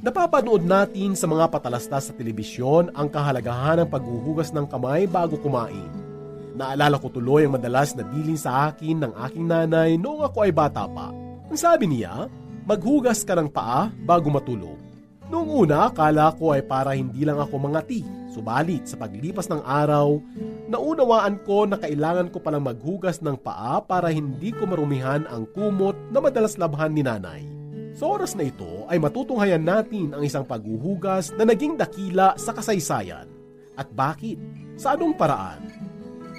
Napapanood natin sa mga patalastas sa telebisyon ang kahalagahan ng paghuhugas ng kamay bago kumain. Naalala ko tuloy ang madalas na bilin sa akin ng aking nanay noong ako ay bata pa. Ang sabi niya, maghugas ka ng paa bago matulog. Noong una, akala ko ay para hindi lang ako mangati. Subalit, sa paglipas ng araw, naunawaan ko na kailangan ko palang maghugas ng paa para hindi ko marumihan ang kumot na madalas labhan ni nanay. Sa oras na ito ay matutunghayan natin ang isang paghuhugas na naging dakila sa kasaysayan. At bakit? Sa anong paraan?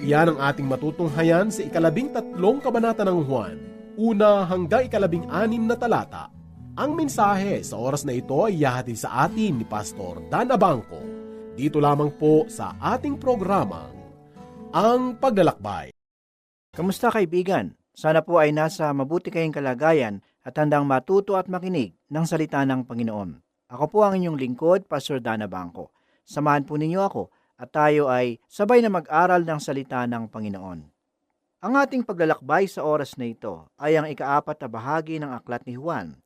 Iyan ang ating matutunghayan sa ikalabing tatlong kabanata ng Juan, una hanggang ikalabing anim na talata. Ang mensahe sa oras na ito ay ihahatid sa atin ni Pastor Dan Abangco. Dito lamang po sa ating programang Ang Paglalakbay. Kamusta kaibigan? Sana po ay nasa mabuti kayong kalagayan at handang matuto at makinig ng salita ng Panginoon. Ako po ang inyong lingkod, Pastor Dana Bangko. Samahan po ninyo ako at tayo ay sabay na mag-aral ng salita ng Panginoon. Ang ating paglalakbay sa oras na ito ay ang ikaapat na bahagi ng aklat ni Juan.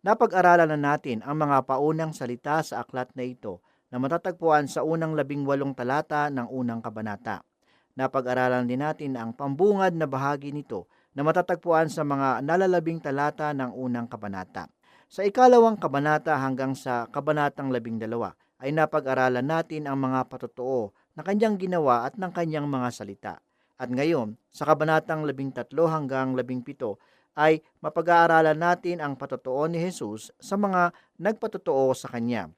Napag-aralan na natin ang mga paunang salita sa aklat na ito na matatagpuan sa unang labing walong talata ng unang kabanata. Napag-aralan din natin ang pambungad na bahagi nito na matatagpuan sa mga nalalabing talata ng unang kabanata. Sa ikalawang kabanata hanggang sa kabanatang labing dalawa ay napag-aralan natin ang mga patotoo na kanyang ginawa at ng kanyang mga salita. At ngayon, sa kabanatang labing tatlo hanggang labing pito ay mapag-aaralan natin ang patotoo ni Jesus sa mga nagpatotoo sa Kanya.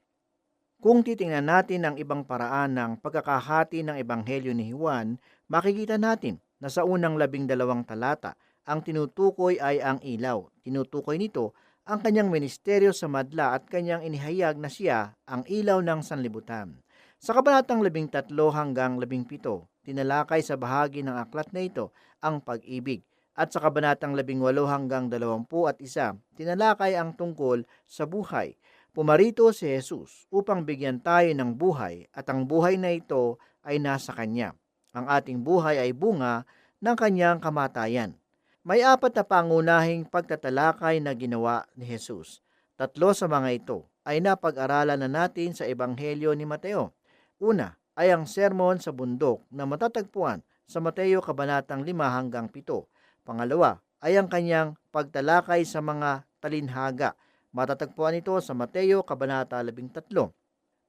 Kung titingnan natin ang ibang paraan ng pagkakahati ng Ebanghelyo ni Juan, makikita natin na sa unang labing dalawang talata, ang tinutukoy ay ang ilaw. Tinutukoy nito ang kanyang ministeryo sa madla at kanyang inihayag na siya ang ilaw ng sanlibutan. Sa kabanatang labing tatlo hanggang labing pito, tinalakay sa bahagi ng aklat na ito ang pag-ibig at sa kabanatang 18 hanggang 20 at isa, tinalakay ang tungkol sa buhay. Pumarito si Jesus upang bigyan tayo ng buhay at ang buhay na ito ay nasa Kanya. Ang ating buhay ay bunga ng Kanyang kamatayan. May apat na pangunahing pagtatalakay na ginawa ni Jesus. Tatlo sa mga ito ay napag-aralan na natin sa Ebanghelyo ni Mateo. Una ay ang sermon sa bundok na matatagpuan sa Mateo kabanatang 5 hanggang 7 Pangalawa ay ang kanyang pagtalakay sa mga talinhaga. Matatagpuan ito sa Mateo Kabanata 13.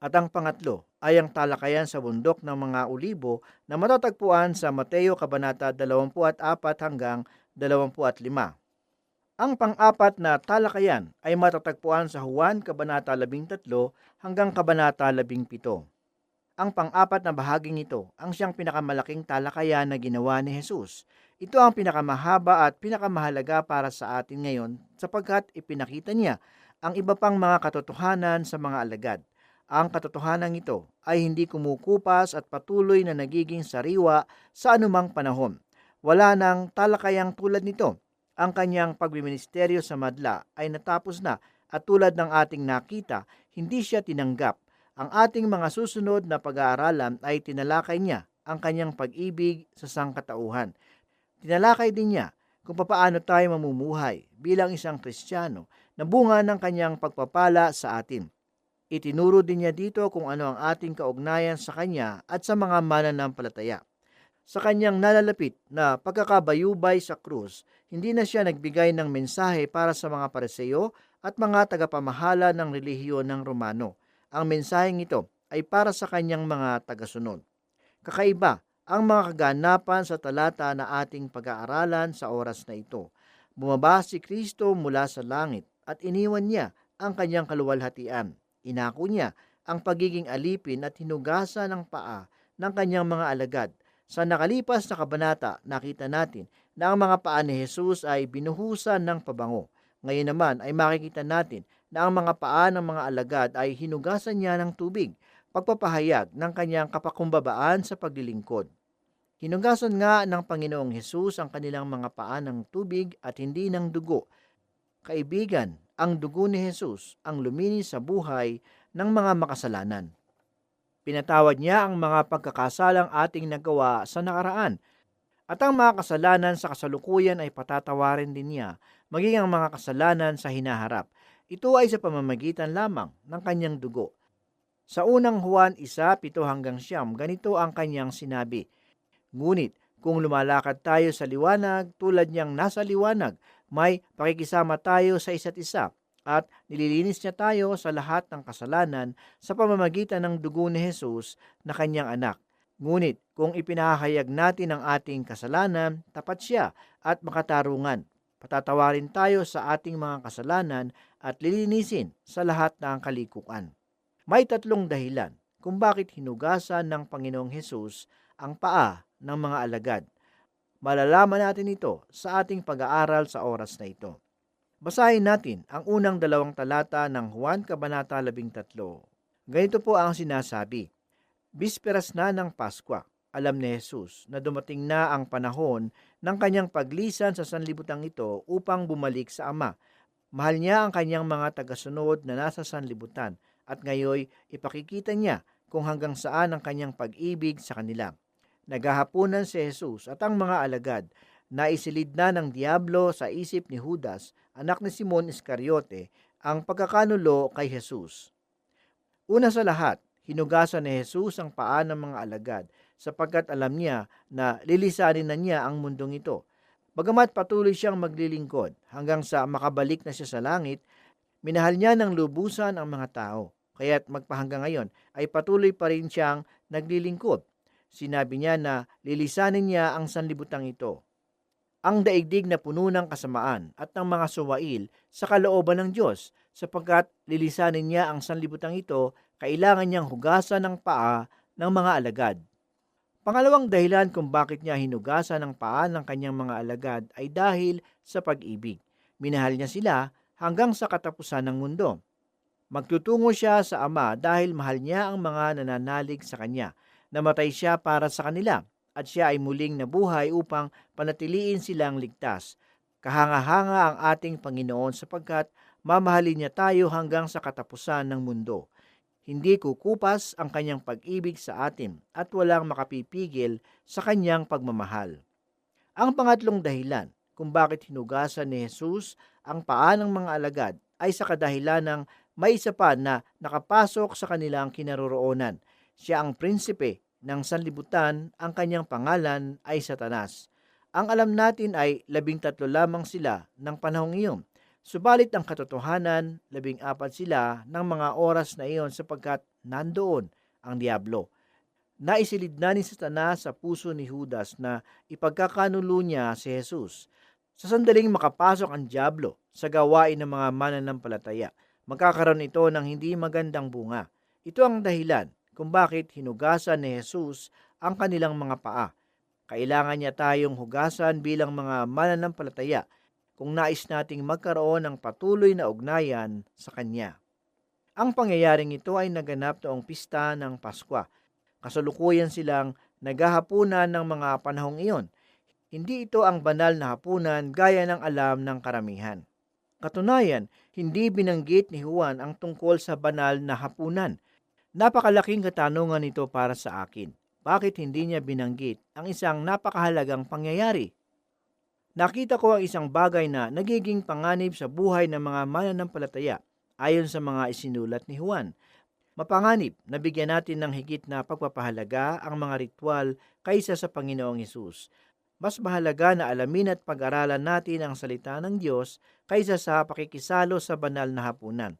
At ang pangatlo ay ang talakayan sa bundok ng mga ulibo na matatagpuan sa Mateo Kabanata 24 hanggang 25. Ang pang-apat na talakayan ay matatagpuan sa Juan Kabanata 13 hanggang Kabanata 17. Ang pang-apat na bahaging ito ang siyang pinakamalaking talakayan na ginawa ni Jesus ito ang pinakamahaba at pinakamahalaga para sa atin ngayon sapagkat ipinakita niya ang iba pang mga katotohanan sa mga alagad. Ang katotohanan ito ay hindi kumukupas at patuloy na nagiging sariwa sa anumang panahon. Wala nang talakayang tulad nito. Ang kanyang pagbiministeryo sa madla ay natapos na at tulad ng ating nakita, hindi siya tinanggap. Ang ating mga susunod na pag-aaralan ay tinalakay niya ang kanyang pag-ibig sa sangkatauhan. Tinalakay din niya kung papaano tayo mamumuhay bilang isang Kristiyano na bunga ng kanyang pagpapala sa atin. Itinuro din niya dito kung ano ang ating kaugnayan sa kanya at sa mga mananampalataya. Sa kanyang nalalapit na pagkakabayubay sa krus, hindi na siya nagbigay ng mensahe para sa mga pareseyo at mga tagapamahala ng relihiyon ng Romano. Ang mensaheng ito ay para sa kanyang mga tagasunod. Kakaiba ang mga kaganapan sa talata na ating pag-aaralan sa oras na ito. Bumaba si Kristo mula sa langit at iniwan niya ang kanyang kaluwalhatian. Inako niya ang pagiging alipin at hinugasan ng paa ng kanyang mga alagad. Sa nakalipas na kabanata, nakita natin na ang mga paa ni Jesus ay binuhusan ng pabango. Ngayon naman ay makikita natin na ang mga paa ng mga alagad ay hinugasan niya ng tubig pagpapahayag ng kanyang kapakumbabaan sa paglilingkod. Hinugasan nga ng Panginoong Hesus ang kanilang mga paa ng tubig at hindi ng dugo. Kaibigan, ang dugo ni Hesus ang luminis sa buhay ng mga makasalanan. Pinatawad niya ang mga pagkakasalang ating nagawa sa nakaraan at ang mga kasalanan sa kasalukuyan ay patatawarin din niya, maging ang mga kasalanan sa hinaharap. Ito ay sa pamamagitan lamang ng kanyang dugo. Sa unang Juan 1, 7 hanggang siyam, ganito ang kanyang sinabi, Ngunit kung lumalakad tayo sa liwanag tulad niyang nasa liwanag, may pakikisama tayo sa isa't isa at nililinis niya tayo sa lahat ng kasalanan sa pamamagitan ng dugo ni Jesus na kanyang anak. Ngunit kung ipinahayag natin ang ating kasalanan, tapat siya at makatarungan. Patatawarin tayo sa ating mga kasalanan at lilinisin sa lahat ng kalikukan. May tatlong dahilan kung bakit hinugasan ng Panginoong Hesus ang paa ng mga alagad. Malalaman natin ito sa ating pag-aaral sa oras na ito. Basahin natin ang unang dalawang talata ng Juan Kabanata 13. Ganito po ang sinasabi. Bisperas na ng Paskwa, alam ni Jesus na dumating na ang panahon ng kanyang paglisan sa sanlibutang ito upang bumalik sa Ama. Mahal niya ang kanyang mga tagasunod na nasa sanlibutan at ngayoy ipakikita niya kung hanggang saan ang kanyang pag-ibig sa kanila. Naghahapunan si Jesus at ang mga alagad na isilid na ng Diablo sa isip ni Judas, anak ni Simon Iscariote, ang pagkakanulo kay Jesus. Una sa lahat, hinugasan ni Jesus ang paa ng mga alagad sapagkat alam niya na lilisanin na niya ang mundong ito. Bagamat patuloy siyang maglilingkod hanggang sa makabalik na siya sa langit, minahal niya ng lubusan ang mga tao. Kaya't magpahanggang ngayon ay patuloy pa rin siyang naglilingkod. Sinabi niya na lilisanin niya ang sanlibutang ito. Ang daigdig na puno ng kasamaan at ng mga suwail sa kalooban ng Diyos sapagkat lilisanin niya ang sanlibutang ito kailangan niyang hugasan ng paa ng mga alagad. Pangalawang dahilan kung bakit niya hinugasan ng paa ng kanyang mga alagad ay dahil sa pag-ibig. Minahal niya sila hanggang sa katapusan ng mundo. Magtutungo siya sa Ama dahil mahal niya ang mga nananalig sa Kanya. Namatay siya para sa kanila at siya ay muling nabuhay upang panatiliin silang ligtas. Kahanga-hanga ang ating Panginoon sapagkat mamahalin niya tayo hanggang sa katapusan ng mundo. Hindi kukupas ang kanyang pag-ibig sa atin at walang makapipigil sa kanyang pagmamahal. Ang pangatlong dahilan kung bakit hinugasan ni Jesus ang paa ng mga alagad ay sa kadahilan ng may isa pa na nakapasok sa kanilang kinaroroonan. Siya ang prinsipe ng sanlibutan, ang kanyang pangalan ay Satanas. Ang alam natin ay labing tatlo lamang sila ng panahong iyon Subalit ang katotohanan, labing apat sila ng mga oras na iyon sapagkat nandoon ang Diablo. Naisilid na ni Satanas sa puso ni Judas na ipagkakanulo niya si Jesus. Sa sandaling makapasok ang Diablo sa gawain ng mga mananampalataya, magkakaroon ito ng hindi magandang bunga. Ito ang dahilan kung bakit hinugasan ni Jesus ang kanilang mga paa. Kailangan niya tayong hugasan bilang mga mananampalataya kung nais nating magkaroon ng patuloy na ugnayan sa Kanya. Ang pangyayaring ito ay naganap noong pista ng Paskwa. Kasalukuyan silang naghahapunan ng mga panahong iyon. Hindi ito ang banal na hapunan gaya ng alam ng karamihan. Katunayan, hindi binanggit ni Juan ang tungkol sa banal na hapunan. Napakalaking katanungan ito para sa akin. Bakit hindi niya binanggit ang isang napakahalagang pangyayari nakita ko ang isang bagay na nagiging panganib sa buhay ng mga mananampalataya ayon sa mga isinulat ni Juan. Mapanganib na bigyan natin ng higit na pagpapahalaga ang mga ritual kaysa sa Panginoong Hesus. Mas mahalaga na alamin at pag-aralan natin ang salita ng Diyos kaysa sa pakikisalo sa banal na hapunan.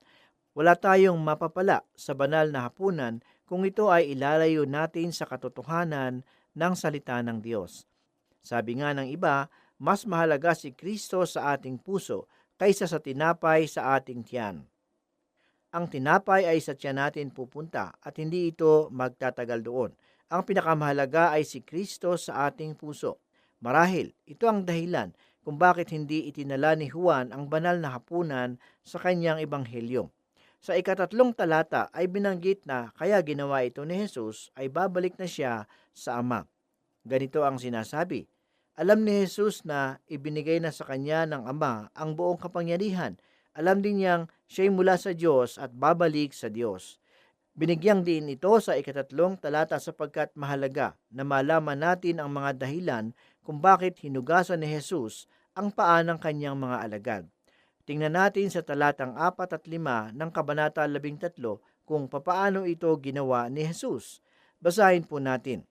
Wala tayong mapapala sa banal na hapunan kung ito ay ilalayo natin sa katotohanan ng salita ng Diyos. Sabi nga ng iba, mas mahalaga si Kristo sa ating puso kaysa sa tinapay sa ating tiyan. Ang tinapay ay sa tiyan natin pupunta at hindi ito magtatagal doon. Ang pinakamahalaga ay si Kristo sa ating puso. Marahil, ito ang dahilan kung bakit hindi itinala ni Juan ang banal na hapunan sa kanyang ebanghelyo. Sa ikatatlong talata ay binanggit na kaya ginawa ito ni Jesus ay babalik na siya sa Ama. Ganito ang sinasabi. Alam ni Jesus na ibinigay na sa kanya ng Ama ang buong kapangyarihan. Alam din niyang siya'y mula sa Diyos at babalik sa Diyos. Binigyang din ito sa ikatatlong talata sapagkat mahalaga na malaman natin ang mga dahilan kung bakit hinugasan ni Jesus ang paa ng kanyang mga alagad. Tingnan natin sa talatang 4 at 5 ng Kabanata 13 kung papaano ito ginawa ni Jesus. Basahin po natin.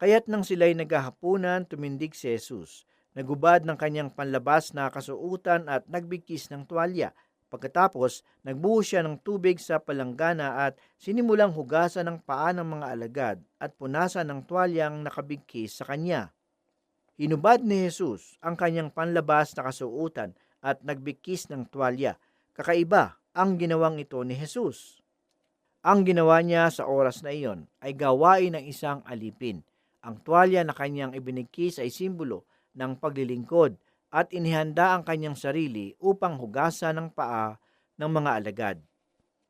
Kaya't nang sila'y naghahapunan, tumindig si Jesus. Nagubad ng kanyang panlabas na kasuutan at nagbigkis ng tuwalya. Pagkatapos, nagbuhos siya ng tubig sa palanggana at sinimulang hugasan ng paa ng mga alagad at punasan ng tuwalyang nakabigkis sa kanya. Hinubad ni Jesus ang kanyang panlabas na kasuutan at nagbigkis ng tuwalya. Kakaiba ang ginawang ito ni Jesus. Ang ginawa niya sa oras na iyon ay gawain ng isang alipin. Ang tuwalya na kanyang ibinigkis ay simbolo ng paglilingkod at inihanda ang kanyang sarili upang hugasan ng paa ng mga alagad.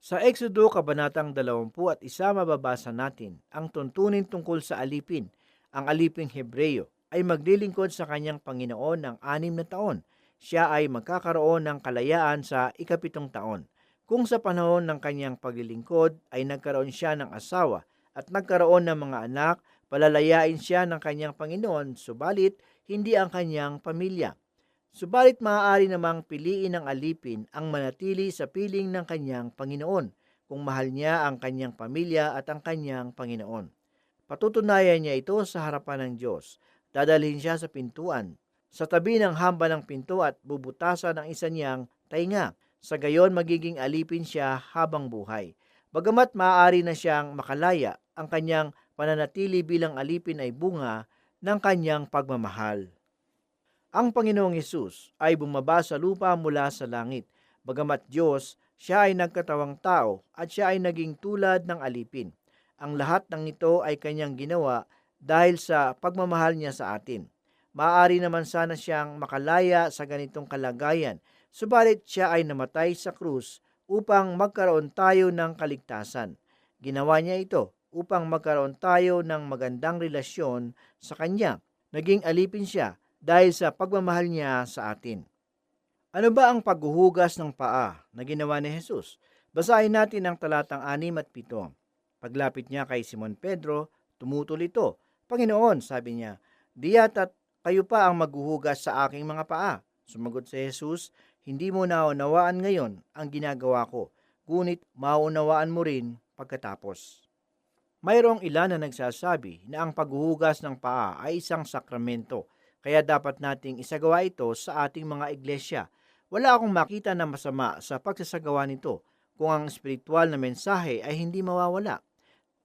Sa Exodo Kabanatang 20 at isa mababasa natin ang tuntunin tungkol sa alipin. Ang aliping Hebreyo ay maglilingkod sa kanyang Panginoon ng anim na taon. Siya ay magkakaroon ng kalayaan sa ikapitong taon. Kung sa panahon ng kanyang paglilingkod ay nagkaroon siya ng asawa at nagkaroon ng mga anak, palalayain siya ng kanyang Panginoon, subalit hindi ang kanyang pamilya. Subalit maaari namang piliin ng alipin ang manatili sa piling ng kanyang Panginoon kung mahal niya ang kanyang pamilya at ang kanyang Panginoon. Patutunayan niya ito sa harapan ng Diyos. Dadalhin siya sa pintuan, sa tabi ng hamba ng pinto at bubutasan ng isa niyang tainga. Sa gayon magiging alipin siya habang buhay. Bagamat maaari na siyang makalaya, ang kanyang pananatili bilang alipin ay bunga ng kanyang pagmamahal. Ang Panginoong Yesus ay bumaba sa lupa mula sa langit. Bagamat Diyos, siya ay nagkatawang tao at siya ay naging tulad ng alipin. Ang lahat ng ito ay kanyang ginawa dahil sa pagmamahal niya sa atin. Maaari naman sana siyang makalaya sa ganitong kalagayan, subalit siya ay namatay sa krus upang magkaroon tayo ng kaligtasan. Ginawa niya ito upang magkaroon tayo ng magandang relasyon sa Kanya. Naging alipin siya dahil sa pagmamahal niya sa atin. Ano ba ang paghuhugas ng paa na ginawa ni Jesus? Basahin natin ang talatang 6 at 7. Paglapit niya kay Simon Pedro, tumutol ito. Panginoon, sabi niya, di yata't kayo pa ang maghuhugas sa aking mga paa. Sumagot si Jesus, hindi mo naunawaan ngayon ang ginagawa ko, ngunit maunawaan mo rin pagkatapos. Mayroong ilan na nagsasabi na ang paghuhugas ng paa ay isang sakramento, kaya dapat nating isagawa ito sa ating mga iglesia. Wala akong makita na masama sa pagsasagawa nito kung ang espiritual na mensahe ay hindi mawawala.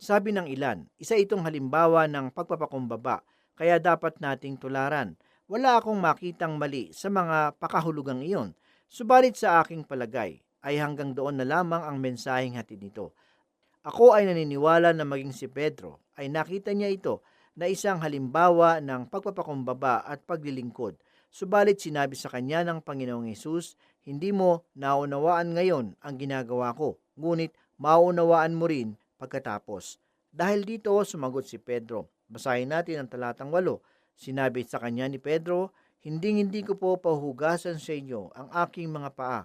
Sabi ng ilan, isa itong halimbawa ng pagpapakumbaba, kaya dapat nating tularan. Wala akong makitang mali sa mga pakahulugang iyon, subalit sa aking palagay ay hanggang doon na lamang ang mensaheng hatid nito. Ako ay naniniwala na maging si Pedro ay nakita niya ito na isang halimbawa ng pagpapakumbaba at paglilingkod. Subalit sinabi sa kanya ng Panginoong Yesus, hindi mo naunawaan ngayon ang ginagawa ko, ngunit maunawaan mo rin pagkatapos. Dahil dito sumagot si Pedro. Basahin natin ang talatang 8. Sinabi sa kanya ni Pedro, hindi hindi ko po pahugasan sa inyo ang aking mga paa.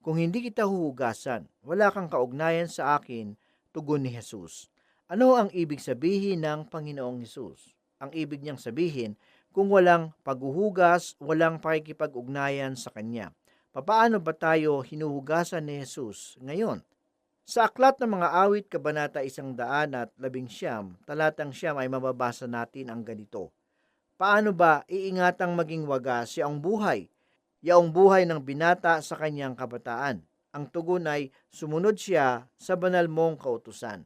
Kung hindi kita huhugasan, wala kang kaugnayan sa akin, tugon ni Jesus. Ano ang ibig sabihin ng Panginoong Hesus? Ang ibig niyang sabihin, kung walang paghuhugas, walang pakikipag-ugnayan sa Kanya. Papaano ba tayo hinuhugasan ni Jesus ngayon? Sa aklat ng mga awit, Kabanata 100 at 11, talatang siyam ay mababasa natin ang ganito. Paano ba iingatang maging wagas siyang buhay? Yaong buhay ng binata sa kanyang kabataan. Ang tugon ay sumunod siya sa banal mong kautusan.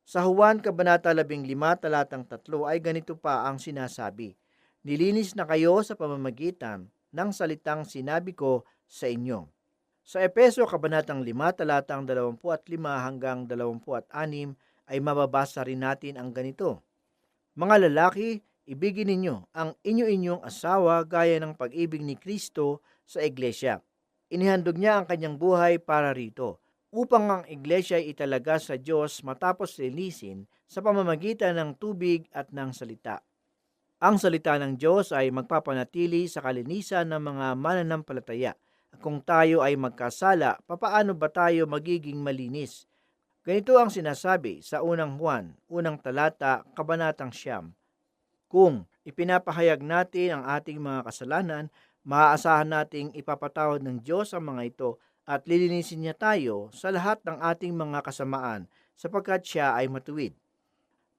Sa Juan Kabanata 15 talatang 3 ay ganito pa ang sinasabi, Nilinis na kayo sa pamamagitan ng salitang sinabi ko sa inyo. Sa Epeso Kabanatang 5 talatang 25 hanggang 26 ay mababasa rin natin ang ganito. Mga lalaki, ibigin ninyo ang inyo-inyong asawa gaya ng pag-ibig ni Kristo sa iglesia. Inihandog niya ang kanyang buhay para rito upang ang iglesia ay italaga sa Diyos matapos linisin sa pamamagitan ng tubig at ng salita. Ang salita ng Diyos ay magpapanatili sa kalinisan ng mga mananampalataya. Kung tayo ay magkasala, papaano ba tayo magiging malinis? Ganito ang sinasabi sa unang Juan, unang talata, kabanatang siyam. Kung ipinapahayag natin ang ating mga kasalanan, maaasahan nating ipapatawad ng Diyos ang mga ito at lilinisin niya tayo sa lahat ng ating mga kasamaan sapagkat siya ay matuwid.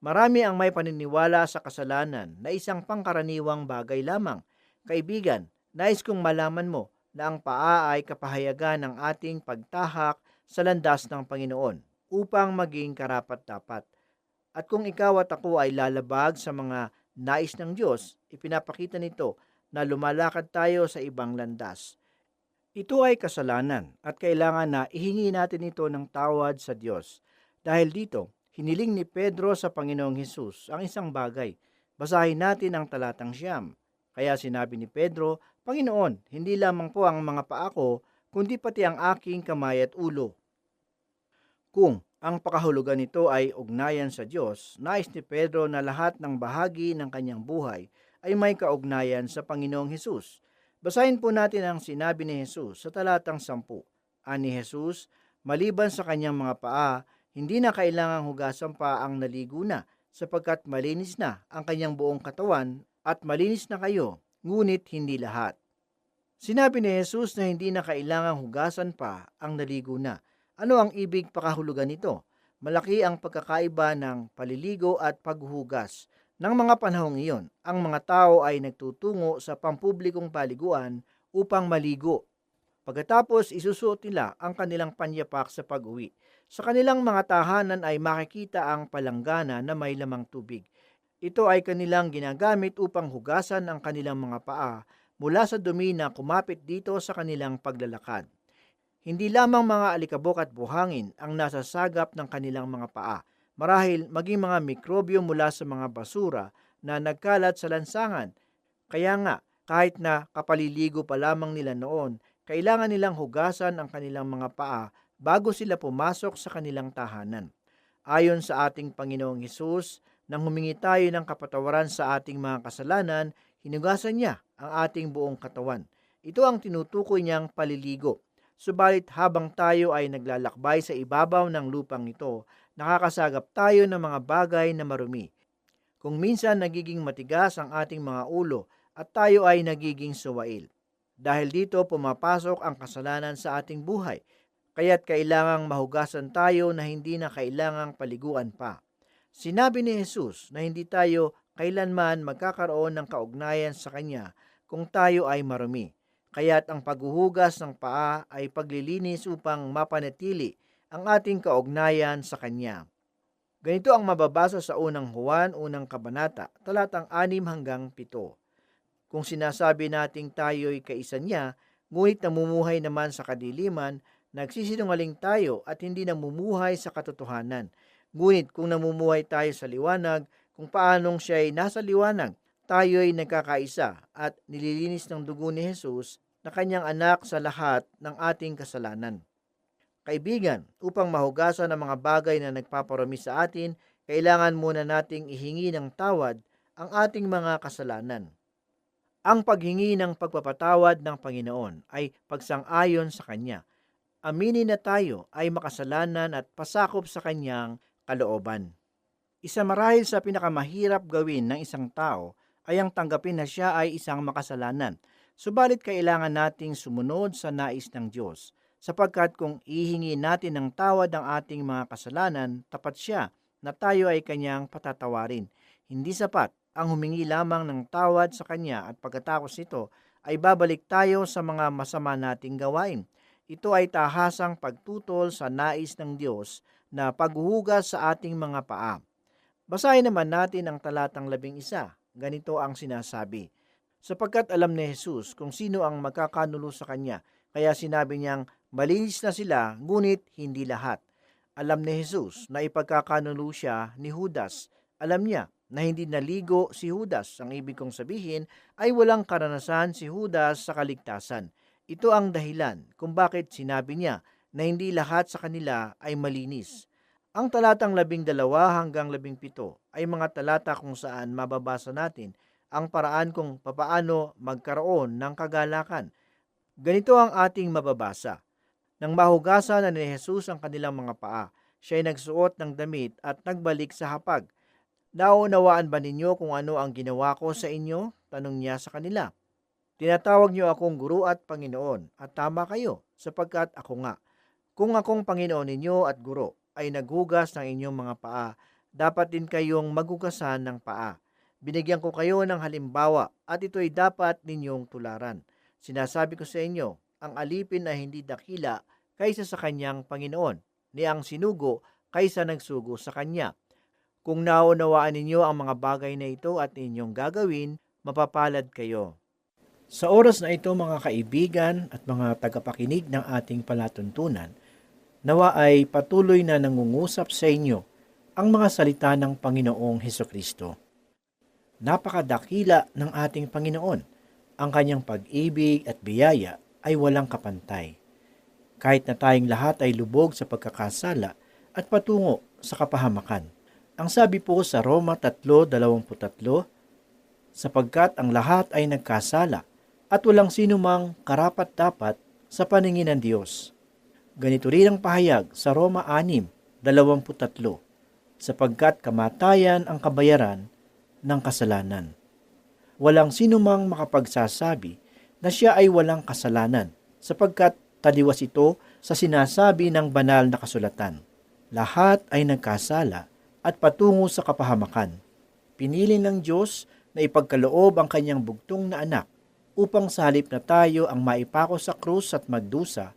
Marami ang may paniniwala sa kasalanan na isang pangkaraniwang bagay lamang. Kaibigan, nais kong malaman mo na ang paa ay kapahayagan ng ating pagtahak sa landas ng Panginoon upang maging karapat-dapat. At kung ikaw at ako ay lalabag sa mga nais ng Diyos, ipinapakita nito na lumalakad tayo sa ibang landas. Ito ay kasalanan at kailangan na ihingi natin ito ng tawad sa Diyos. Dahil dito, hiniling ni Pedro sa Panginoong Hesus ang isang bagay. Basahin natin ang talatang siyam. Kaya sinabi ni Pedro, Panginoon, hindi lamang po ang mga paa ko, kundi pati ang aking kamay at ulo. Kung ang pakahulugan nito ay ugnayan sa Diyos, nais ni Pedro na lahat ng bahagi ng kanyang buhay ay may kaugnayan sa Panginoong Hesus. Basahin po natin ang sinabi ni Jesus sa talatang 10. Ani Jesus, maliban sa kanyang mga paa, hindi na kailangang hugasan pa ang naligo na sapagkat malinis na ang kanyang buong katawan at malinis na kayo, ngunit hindi lahat. Sinabi ni Jesus na hindi na kailangang hugasan pa ang naligo na. Ano ang ibig pakahulugan nito? Malaki ang pagkakaiba ng paliligo at paghuhugas. Nang mga panahong iyon, ang mga tao ay nagtutungo sa pampublikong paliguan upang maligo. Pagkatapos isusuot nila ang kanilang panyapak sa pag-uwi. Sa kanilang mga tahanan ay makikita ang palanggana na may lamang tubig. Ito ay kanilang ginagamit upang hugasan ang kanilang mga paa mula sa dumi na kumapit dito sa kanilang paglalakad. Hindi lamang mga alikabok at buhangin ang nasasagap ng kanilang mga paa, marahil maging mga mikrobyo mula sa mga basura na nagkalat sa lansangan. Kaya nga, kahit na kapaliligo pa lamang nila noon, kailangan nilang hugasan ang kanilang mga paa bago sila pumasok sa kanilang tahanan. Ayon sa ating Panginoong Hesus, nang humingi tayo ng kapatawaran sa ating mga kasalanan, hinugasan niya ang ating buong katawan. Ito ang tinutukoy niyang paliligo. Subalit habang tayo ay naglalakbay sa ibabaw ng lupang ito, nakakasagap tayo ng mga bagay na marumi. Kung minsan nagiging matigas ang ating mga ulo at tayo ay nagiging suwail. Dahil dito pumapasok ang kasalanan sa ating buhay, kaya't kailangang mahugasan tayo na hindi na kailangang paliguan pa. Sinabi ni Jesus na hindi tayo kailanman magkakaroon ng kaugnayan sa Kanya kung tayo ay marumi. Kaya't ang paghuhugas ng paa ay paglilinis upang mapanatili ang ating kaugnayan sa Kanya. Ganito ang mababasa sa unang Juan, unang kabanata, talatang 6 hanggang 7. Kung sinasabi nating tayo'y kaisa niya, ngunit namumuhay naman sa kadiliman, nagsisinungaling tayo at hindi namumuhay sa katotohanan. Ngunit kung namumuhay tayo sa liwanag, kung paanong siya ay nasa liwanag, tayo ay nagkakaisa at nililinis ng dugo ni Jesus na kanyang anak sa lahat ng ating kasalanan. Kaibigan, upang mahugasan ang mga bagay na nagpaparami sa atin, kailangan muna nating ihingi ng tawad ang ating mga kasalanan. Ang paghingi ng pagpapatawad ng Panginoon ay pagsang-ayon sa Kanya. Aminin na tayo ay makasalanan at pasakop sa Kanyang kalooban. Isa marahil sa pinakamahirap gawin ng isang tao ay ang tanggapin na siya ay isang makasalanan. Subalit kailangan nating sumunod sa nais ng Diyos sapagkat kung ihingi natin ng tawad ang ating mga kasalanan, tapat siya na tayo ay kanyang patatawarin. Hindi sapat ang humingi lamang ng tawad sa kanya at pagkatapos nito ay babalik tayo sa mga masama nating gawain. Ito ay tahasang pagtutol sa nais ng Diyos na paghuhugas sa ating mga paa. Basahin naman natin ang talatang labing isa. Ganito ang sinasabi. Sapagkat alam ni Jesus kung sino ang magkakanulo sa kanya, kaya sinabi niyang malinis na sila, ngunit hindi lahat. Alam ni Jesus na ipagkakanulo siya ni Judas. Alam niya na hindi naligo si Judas. Ang ibig kong sabihin ay walang karanasan si Judas sa kaligtasan. Ito ang dahilan kung bakit sinabi niya na hindi lahat sa kanila ay malinis. Ang talatang labing dalawa hanggang labing pito ay mga talata kung saan mababasa natin ang paraan kung papaano magkaroon ng kagalakan. Ganito ang ating mababasa. Nang mahugasan na ni Jesus ang kanilang mga paa, siya ay nagsuot ng damit at nagbalik sa hapag. Naunawaan ba ninyo kung ano ang ginawa ko sa inyo? Tanong niya sa kanila. Tinatawag niyo akong guru at Panginoon, at tama kayo, sapagkat ako nga. Kung akong Panginoon ninyo at guro ay naghugas ng inyong mga paa, dapat din kayong maghugasan ng paa. Binigyan ko kayo ng halimbawa at ito'y dapat ninyong tularan. Sinasabi ko sa inyo, ang alipin ay hindi dakila kaysa sa kanyang Panginoon, ni ang sinugo kaysa nagsugo sa kanya. Kung naunawaan ninyo ang mga bagay na ito at inyong gagawin, mapapalad kayo. Sa oras na ito mga kaibigan at mga tagapakinig ng ating palatuntunan, nawa ay patuloy na nangungusap sa inyo ang mga salita ng Panginoong Heso Kristo. Napakadakila ng ating Panginoon. Ang kanyang pag-ibig at biyaya ay walang kapantay. Kahit na tayong lahat ay lubog sa pagkakasala at patungo sa kapahamakan. Ang sabi po sa Roma 3.23, sapagkat ang lahat ay nagkasala at walang sino mang karapat-dapat sa paningin ng Diyos. Ganito rin ang pahayag sa Roma 6.23, sapagkat kamatayan ang kabayaran ng kasalanan. Walang sino mang makapagsasabi na siya ay walang kasalanan, sapagkat taliwas ito sa sinasabi ng banal na kasulatan. Lahat ay nagkasala at patungo sa kapahamakan. Pinili ng Diyos na ipagkaloob ang kanyang bugtong na anak upang sa halip na tayo ang maipako sa krus at magdusa,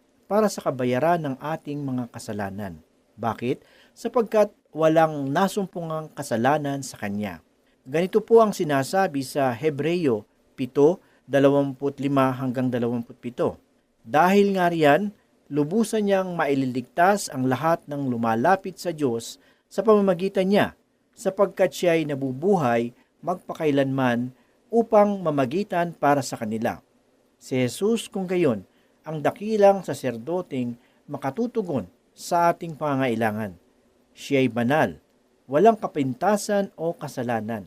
para sa kabayaran ng ating mga kasalanan. Bakit? Sapagkat walang nasumpungang kasalanan sa Kanya. Ganito po ang sinasabi sa Hebreyo 7:25 hanggang 27. Dahil nga riyan, lubusan niyang maililigtas ang lahat ng lumalapit sa Diyos sa pamamagitan niya, sapagkat siya ay nabubuhay magpakailanman upang mamagitan para sa kanila. Si Jesus kung gayon ang dakilang saserdoting makatutugon sa ating pangailangan. Siya ay banal, walang kapintasan o kasalanan,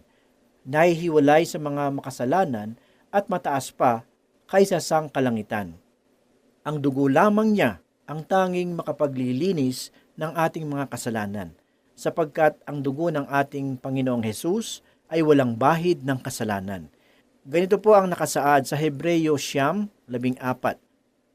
nahihiwalay sa mga makasalanan at mataas pa kaysa sang kalangitan. Ang dugo lamang niya ang tanging makapaglilinis ng ating mga kasalanan, sapagkat ang dugo ng ating Panginoong Hesus ay walang bahid ng kasalanan. Ganito po ang nakasaad sa Hebreyo Siyam, labing apat.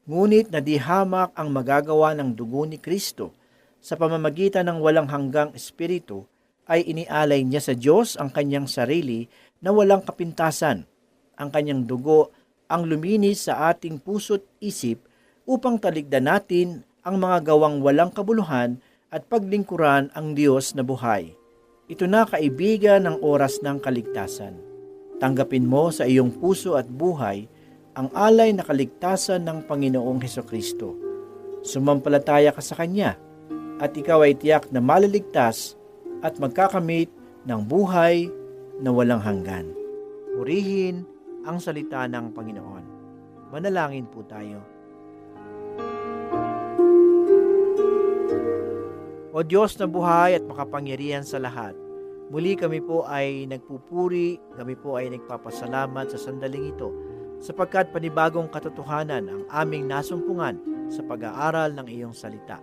Ngunit nadihamak ang magagawa ng dugo ni Kristo sa pamamagitan ng walang hanggang espiritu ay inialay niya sa Diyos ang kanyang sarili na walang kapintasan. Ang kanyang dugo ang luminis sa ating puso't isip upang taligdan natin ang mga gawang walang kabuluhan at paglingkuran ang Diyos na buhay. Ito na kaibigan ng oras ng kaligtasan. Tanggapin mo sa iyong puso at buhay ang alay na kaligtasan ng Panginoong Heso Kristo. Sumampalataya ka sa Kanya at ikaw ay tiyak na maliligtas at magkakamit ng buhay na walang hanggan. Purihin ang salita ng Panginoon. Manalangin po tayo. O Diyos na buhay at makapangyarihan sa lahat, Muli kami po ay nagpupuri, kami po ay nagpapasalamat sa sandaling ito sapagkat panibagong katotohanan ang aming nasumpungan sa pag-aaral ng iyong salita.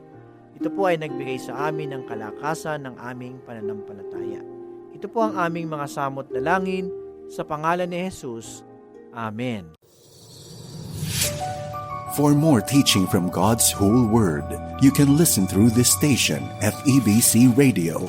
Ito po ay nagbigay sa amin ng kalakasan ng aming pananampalataya. Ito po ang aming mga samot na langin sa pangalan ni Jesus. Amen. For more teaching from God's whole word, you can listen through this station, FEBC Radio.